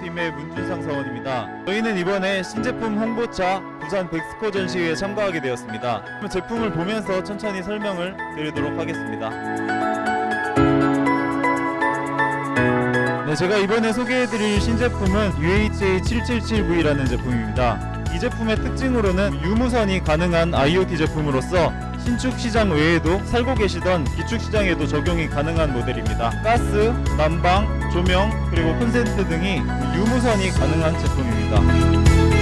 팀의 문준상 사원입니다. 저희는 이번에 신제품 홍보차 부산 백스코 전시회에 참가하게 되었습니다. 제품을 보면서 천천히 설명을 드리도록 하겠습니다. 네, 제가 이번에 소개해드릴 신제품은 UHA777V라는 제품입니다. 이 제품의 특징으로는 유무선이 가능한 IoT 제품으로서 신축 시장 외에도 살고 계시던 기축 시장에도 적용이 가능한 모델입니다. 가스, 난방, 조명, 그리고 콘센트 등이 유무선이 가능한 제품입니다.